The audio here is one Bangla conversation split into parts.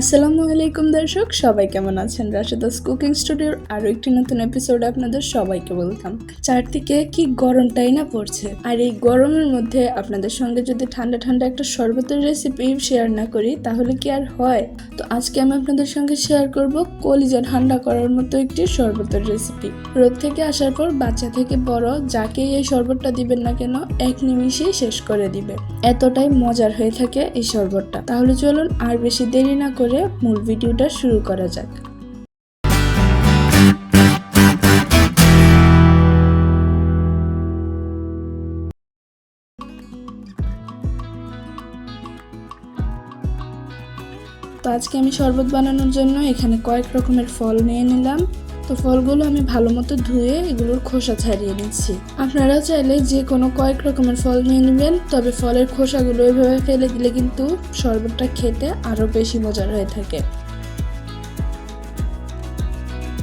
আসসালামু আলাইকুম দর্শক, সবাই কেমন আছেন? রাশেদাস কুকিং স্টুডিওর আরও একটি নতুন এপিসোডে আপনাদের সবাইকে ওয়েলকাম। চারদিকে কি গরমটাই না পড়ছে? আর এই গরমের মধ্যে আপনাদের সঙ্গে যদি ঠান্ডা ঠান্ডা একটা শরবতের রেসিপি শেয়ার না করি, তাহলে কি আর হয়? তো আজকে আমি আপনাদের সঙ্গে শেয়ার করব কলিজা ঠান্ডা করার মতো একটি শরবতের রেসিপি রোদ থেকে আসার পর বাচ্চা থেকে বড় যাকেই এই শরবতটা দিবেন না কেন, এক নিমিষেই শেষ করে দিবে। এতটাই মজার হয়ে থাকে এই শরবতটা। তাহলে চলুন আর বেশি দেরি না করে মূল ভিডিওটা শুরু করা যাক। তো আজকে আমি শরবত বানানোর জন্য এখানে কয়েক রকমের ফল নিয়ে নিলাম। তো ফলগুলো আমি ভালো মতো ধুয়ে এগুলোর খোসা ছাড়িয়ে নিচ্ছি। আপনারা চাইলে যে কোনো কয়েক রকমের ফল নিয়ে নেবেন, তবে ফলের খোসাগুলো এভাবে ফেলে দিলে কিন্তু শরবতটা খেতে আরও বেশি মজার হয়ে থাকে।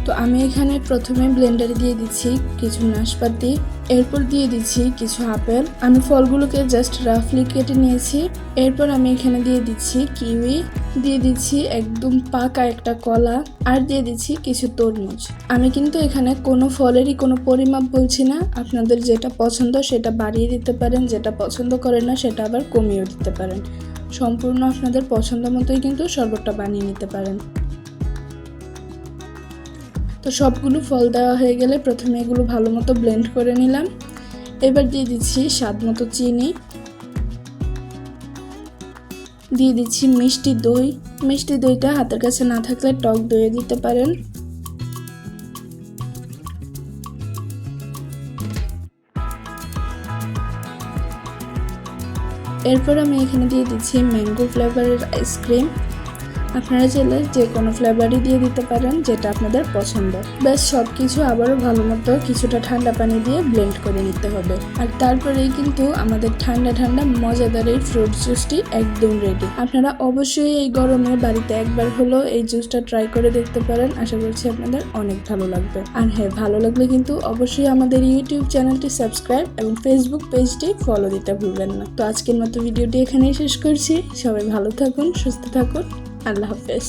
তো আমি এখানে প্রথমে ব্লেন্ডারে দিয়ে দিচ্ছি কিছু নাশপাতি, এরপর দিয়ে দিচ্ছি কিছু আপেল। আমি ফলগুলোকে জাস্ট রাফলি কেটে নিয়েছি। এরপর আমি এখানে দিয়ে দিচ্ছি কিউই, দিয়ে দিচ্ছি একদম পাকা একটা কলা, আর দিয়ে দিচ্ছি কিছু তরমুজ। আমি কিন্তু এখানে কোনো ফলেরই কোনো পরিমাপ বলছি না। আপনাদের যেটা পছন্দ সেটা বাড়িয়ে দিতে পারেন, যেটা পছন্দ করেন না সেটা আবার কমিয়েও দিতে পারেন। সম্পূর্ণ আপনাদের পছন্দ মতোই কিন্তু শরবতটা বানিয়ে নিতে পারেন। তো সবগুলো ফল দেওয়া হয়ে গেলে প্রথমে এগুলো ভালো মতো ব্লেন্ড করে নিলাম। এবার দিয়ে দিচ্ছি স্বাদ মতো চিনি। দিয়ে দিচ্ছি মিষ্টি দই। মিষ্টি দইটা হাতের কাছে না থাকলে টক দইয়ে দিতে পারেন। এরপর আমি এখানে দিয়ে দিচ্ছি ম্যাঙ্গো ফ্লেভারের আইসক্রিম আপনারা চাইলে যে কোনো ফ্লেভারই দিয়ে দিতে পারেন যেটা আপনাদের পছন্দ। ব্যাস সব কিছু আবারও ভালো মতো কিছুটা ঠান্ডা পানি দিয়ে ব্লেন্ড করে নিতে হবে। আর তারপরেই কিন্তু আমাদের ঠান্ডা ঠান্ডা মজাদার এই ফ্রুট জুসটি একদম রেডি আপনারা অবশ্যই এই গরমে বাড়িতে একবার হলো এই জুসটা ট্রাই করে দেখতে পারেন। আশা করছি আপনাদের অনেক ভালো লাগবে। আর হ্যাঁ ভালো লাগলে কিন্তু অবশ্যই আমাদের ইউটিউব চ্যানেলটি সাবস্ক্রাইব এবং ফেসবুক পেজটি ফলো দিতে ভুলবেন না। তো আজকের মতো ভিডিওটি এখানেই শেষ করছি। সবাই ভালো থাকুন, সুস্থ থাকুন। আল্লাহ হাফেজ